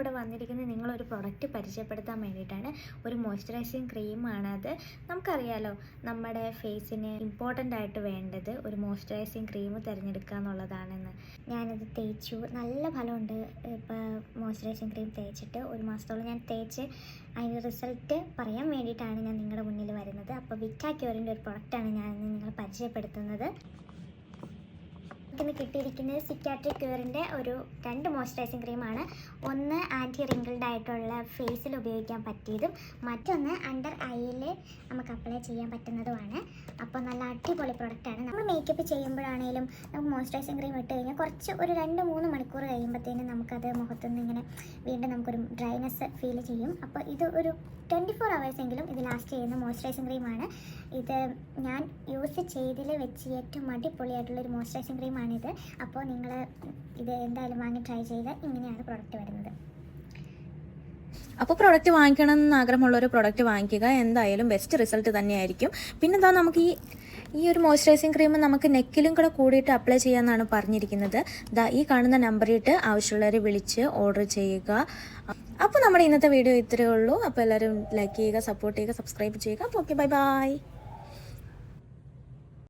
ഇവിടെ വന്നിരിക്കുന്നത് നിങ്ങളൊരു പ്രൊഡക്റ്റ് പരിചയപ്പെടുത്താൻ വേണ്ടിയിട്ടാണ്. ഒരു മോയ്സ്ചറൈസിങ് ക്രീമാണ് അത് നമുക്കറിയാലോ നമ്മുടെ ഫേസിന് ഇമ്പോർട്ടന്റ് ആയിട്ട് വേണ്ടത് ഒരു മോയ്സ്ചറൈസിങ് ക്രീം തിരഞ്ഞെടുക്കുക എന്നുള്ളതാണെന്ന്. ഞാനത് തേച്ചു. നല്ല ഫലമുണ്ട്. ഇപ്പോൾ മോയ്സ്ചറൈസിങ് ക്രീം തേച്ചിട്ട് ഒരു മാസത്തോളം ഞാൻ തേച്ച് അതിന്റെ റിസൾട്ട് പറയാൻ വേണ്ടിയിട്ടാണ് ഞാൻ നിങ്ങളുടെ മുന്നിൽ വരുന്നത്. അപ്പോൾ വിറ്റാക്യൂറിന്റെ ഒരു പ്രൊഡക്റ്റാണ് ഞാൻ നിങ്ങൾ പരിചയപ്പെടുത്തുന്നത്. കിട്ടിയിരിക്കുന്നത് സിക്കാട്രിക് ക്യൂറിന്റെ ഒരു രണ്ട് മോയ്സ്ചറൈസിങ് ക്രീമാണ് ഒന്ന് ആന്റി റിങ്കിൾഡ് ആയിട്ടുള്ള ഫേസിൽ ഉപയോഗിക്കാൻ പറ്റിയതും മറ്റൊന്ന് അണ്ടർ ഐയിൽ നമുക്ക് അപ്ലൈ ചെയ്യാൻ പറ്റുന്നതുമാണ്. അപ്പോൾ നല്ല അടിപൊളി പ്രൊഡക്റ്റാണ് നമ്മൾ മേക്കപ്പ് ചെയ്യുമ്പോഴാണേലും നമുക്ക് മോയ്സ്ചറൈസിങ് ക്രീം ഇട്ട് കഴിഞ്ഞാൽ കുറച്ച് ഒരു രണ്ട് മൂന്ന് മണിക്കൂർ കഴിയുമ്പോഴത്തേനും നമുക്കത് മുഖത്തുനിന്ന് ഇങ്ങനെ വീണ്ടും നമുക്കൊരു ഡ്രൈനെസ് ഫീൽ ചെയ്യും. അപ്പോൾ ഇത് ഒരു ട്വന്റി ഫോർ എങ്കിലും ഇത് ലാസ്റ്റ് ചെയ്യുന്ന മോയ്സ്ചറൈസിങ് ക്രീമാണ് ഇത് ഞാൻ യൂസ് ചെയ്തതിൽ വെച്ച് ഏറ്റവും അടിപൊളിയായിട്ടുള്ളൊരു മോയ്സ്ചറൈസിങ് ക്രീമാണിത് അപ്പോൾ നിങ്ങൾ ഇത് എന്തായാലും വാങ്ങി ട്രൈ ചെയ്ത് ഇങ്ങനെയാണ് പ്രോഡക്റ്റ് വരുന്നത്. അപ്പോൾ പ്രൊഡക്റ്റ് വാങ്ങിക്കണം എന്ന് ആഗ്രഹമുള്ള ഒരു പ്രൊഡക്റ്റ് വാങ്ങിക്കുക. എന്തായാലും ബെസ്റ്റ് റിസൾട്ട് തന്നെയായിരിക്കും. പിന്നെ എന്താ നമുക്ക് ഈ ഈ ഒരു മോയ്സ്ചറൈസിങ് ക്രീം നമുക്ക് നെക്കിലും കൂടെ കൂടിയിട്ട് അപ്ലൈ ചെയ്യാമെന്നാണ് പറഞ്ഞിരിക്കുന്നത്. ദാ ഈ കാണുന്ന നമ്പറിട്ട് ആവശ്യമുള്ളവരെ വിളിച്ച് ഓർഡർ ചെയ്യുക. അപ്പോൾ നമ്മുടെ ഇന്നത്തെ വീഡിയോ ഇത്രയേ ഉള്ളൂ. അപ്പോൾ എല്ലാവരും ലൈക്ക് ചെയ്യുക സപ്പോർട്ട് ചെയ്യുക സബ്സ്ക്രൈബ് ചെയ്യുക. അപ്പോൾ ഓക്കെ ബൈ ബൈ